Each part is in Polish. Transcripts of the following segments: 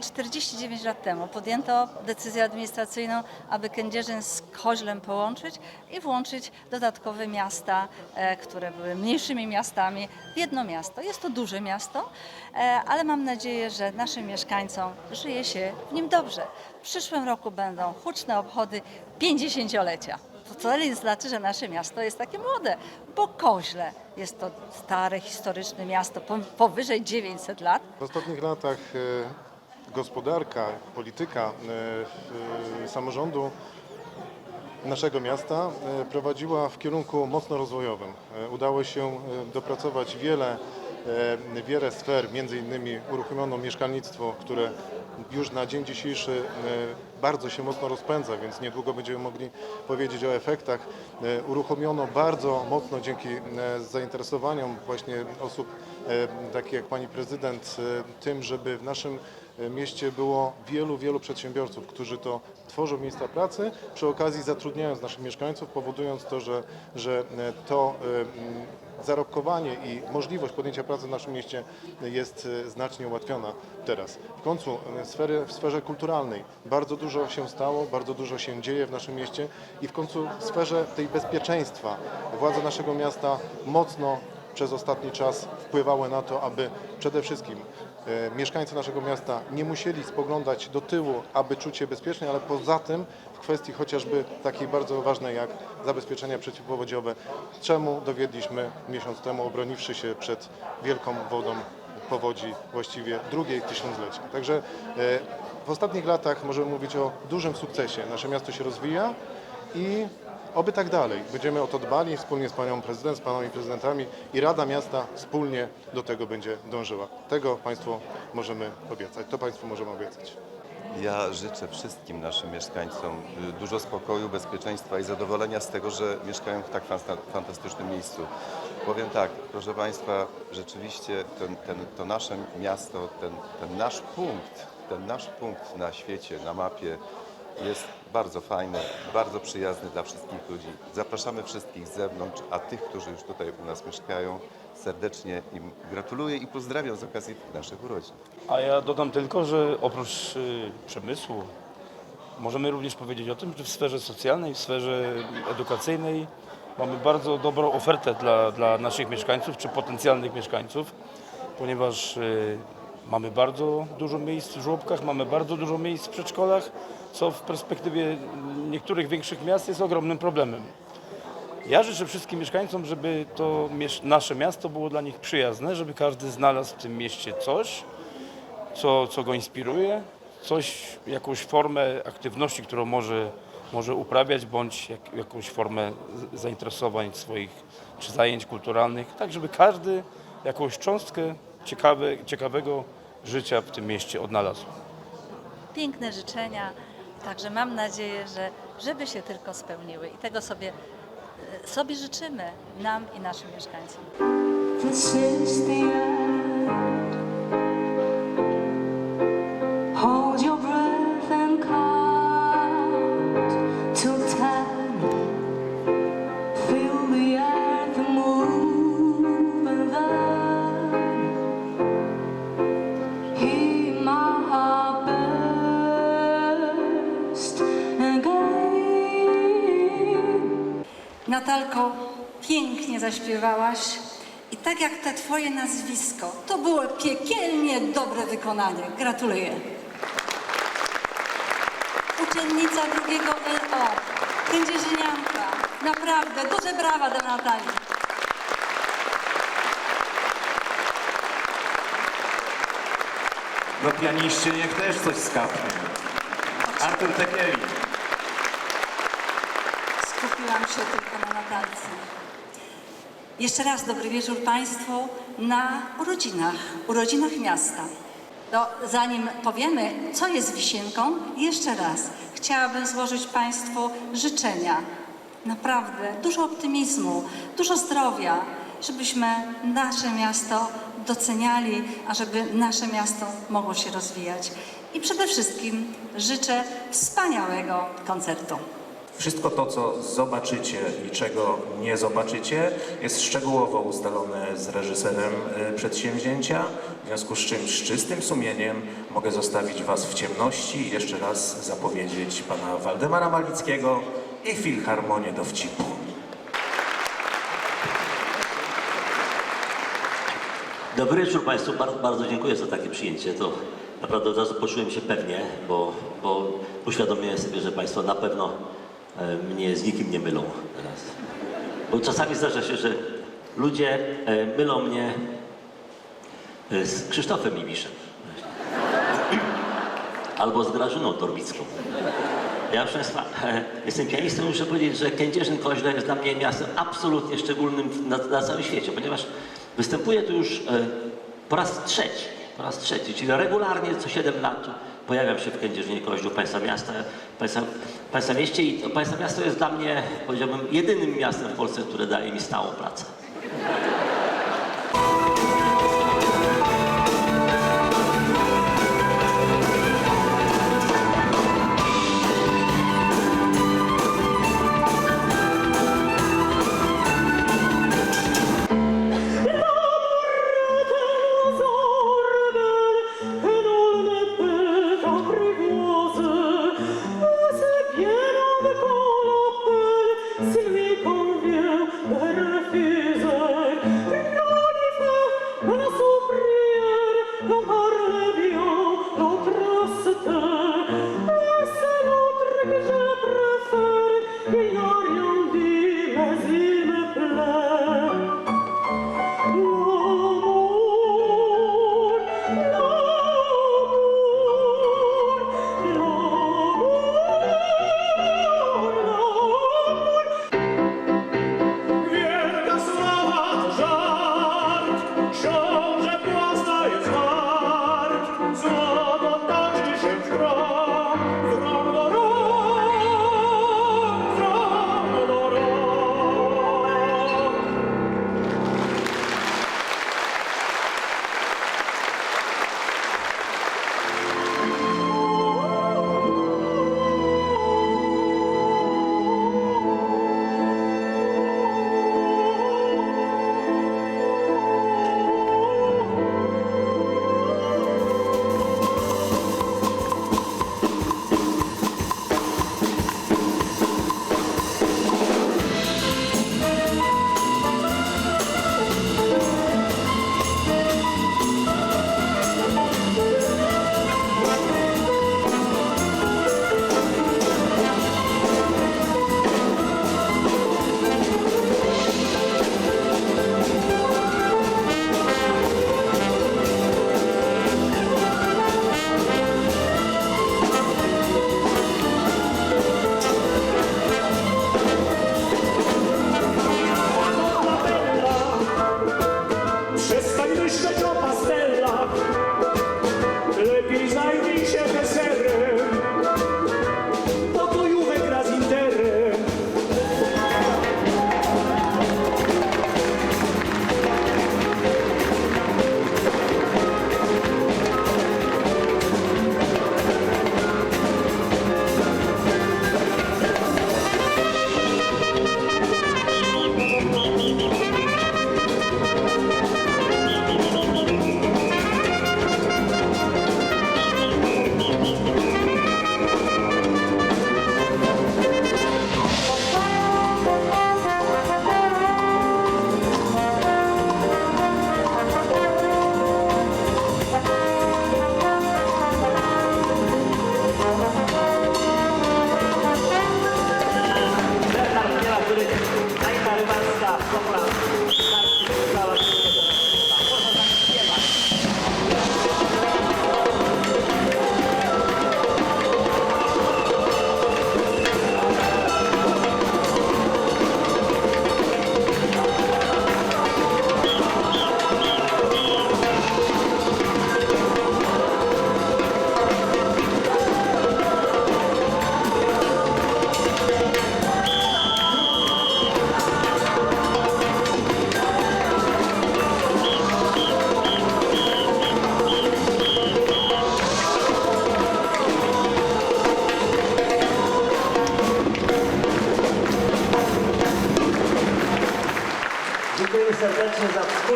49 lat temu podjęto decyzję administracyjną, aby Kędzierzyn z Koźlem połączyć i włączyć dodatkowe miasta, e, które były mniejszymi miastami, w jedno miasto. Jest to duże miasto, e, ale mam nadzieję, że naszym mieszkańcom żyje się w nim dobrze. W przyszłym roku będą huczne obchody 50-lecia. To wcale znaczy, że nasze miasto jest takie młode, bo Koźle jest to stare, historyczne miasto, po- powyżej 900 lat. W ostatnich latach e, gospodarka, polityka e, e, samorządu naszego miasta e, prowadziła w kierunku mocno rozwojowym. Udało się dopracować wiele, wiele sfer, między innymi uruchomiono mieszkalnictwo, które już na dzień dzisiejszy bardzo się mocno rozpędza, więc niedługo będziemy mogli powiedzieć o efektach. Uruchomiono bardzo mocno dzięki zainteresowaniom właśnie osób takich jak pani prezydent tym, żeby w naszym mieście było wielu, wielu przedsiębiorców, którzy to tworzą miejsca pracy, przy okazji zatrudniając naszych mieszkańców, powodując to, że, że e, to e, zarobkowanie i możliwość podjęcia pracy w naszym mieście jest e, znacznie ułatwiona teraz. W końcu e, sfery, w sferze kulturalnej bardzo dużo się stało, bardzo dużo się dzieje w naszym mieście i w końcu w sferze tej bezpieczeństwa władze naszego miasta mocno przez ostatni czas wpływały na to, aby przede wszystkim e, mieszkańcy naszego miasta nie musieli spoglądać do tyłu, aby czuć się bezpiecznie, ale poza tym w kwestii chociażby takiej bardzo ważnej jak zabezpieczenia przeciwpowodziowe, czemu dowiedliśmy miesiąc temu, obroniwszy się przed wielką wodą powodzi właściwie drugiej tysiąclecia. Także e, w ostatnich latach możemy mówić o dużym sukcesie. Nasze miasto się rozwija i oby tak dalej. Będziemy o to dbali wspólnie z panią prezydent, z panami prezydentami i Rada Miasta wspólnie do tego będzie dążyła. Tego państwu możemy obiecać. To państwu możemy obiecać. Ja życzę wszystkim naszym mieszkańcom dużo spokoju, bezpieczeństwa i zadowolenia z tego, że mieszkają w tak fanta- fantastycznym miejscu. Powiem tak, proszę Państwa, rzeczywiście ten, ten, to nasze miasto, ten, ten nasz punkt, ten nasz punkt na świecie, na mapie jest bardzo fajny, bardzo przyjazny dla wszystkich ludzi. Zapraszamy wszystkich z zewnątrz, a tych, którzy już tutaj u nas mieszkają, serdecznie im gratuluję i pozdrawiam z okazji naszych urodzin. A ja dodam tylko, że oprócz y, przemysłu możemy również powiedzieć o tym, że w sferze socjalnej, w sferze edukacyjnej mamy bardzo dobrą ofertę dla, dla naszych mieszkańców czy potencjalnych mieszkańców, ponieważ y, mamy bardzo dużo miejsc w żłobkach, mamy bardzo dużo miejsc w przedszkolach, co w perspektywie niektórych większych miast jest ogromnym problemem. Ja życzę wszystkim mieszkańcom, żeby to nasze miasto było dla nich przyjazne, żeby każdy znalazł w tym mieście coś, co, co go inspiruje, coś, jakąś formę aktywności, którą może, może uprawiać, bądź jak, jakąś formę zainteresowań swoich czy zajęć kulturalnych, tak żeby każdy jakąś cząstkę ciekawe, ciekawego życia w tym mieście odnalazł. Piękne życzenia, także mam nadzieję, że żeby się tylko spełniły i tego sobie, e, sobie życzymy nam i naszym mieszkańcom. Natalko, pięknie zaśpiewałaś i tak jak te twoje nazwisko, to było piekielnie dobre wykonanie. Gratuluję. Uczennica drugiego LO, kędzierzynianka. Naprawdę, duże brawa dla Natalii. No pianiście niech też coś skapnie. Artur Tekieli. Skupiłam się tylko na Natalce. Jeszcze raz dobry wieczór Państwu na urodzinach, urodzinach miasta. To zanim powiemy, co jest wisienką, jeszcze raz chciałabym złożyć Państwu życzenia. Naprawdę dużo optymizmu, dużo zdrowia, żebyśmy nasze miasto doceniali, a żeby nasze miasto mogło się rozwijać. I przede wszystkim życzę wspaniałego koncertu. Wszystko to, co zobaczycie i czego nie zobaczycie, jest szczegółowo ustalone z reżyserem e, przedsięwzięcia, w związku z czym z czystym sumieniem mogę zostawić Was w ciemności i jeszcze raz zapowiedzieć pana Waldemara Malickiego i Filharmonię Dowcipu. Dobry wieczór Państwu, bardzo, bardzo dziękuję za takie przyjęcie. To naprawdę od razu poczułem się pewnie, bo, bo uświadomiłem sobie, że Państwo na pewno mnie z nikim nie mylą teraz. Bo czasami zdarza się, że ludzie e, mylą mnie e, z Krzysztofem Ibiszem. Albo z Grażyną Torbicką. Ja proszę Państwa, e, jestem pianistą muszę powiedzieć, że Kędzierzyn-Koźle jest dla mnie miastem absolutnie szczególnym na, na całym świecie, ponieważ występuję tu już e, po raz trzeci, po raz trzeci, czyli regularnie co 7 lat pojawiam się w Kędzierzynie-Koźlu, Państwa miasta, państwa, państwa mieście i Państwa miasto jest dla mnie, powiedziałbym, jedynym miastem w Polsce, które daje mi stałą pracę. พวกเรา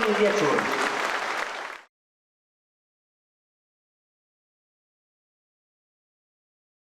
do wieczór.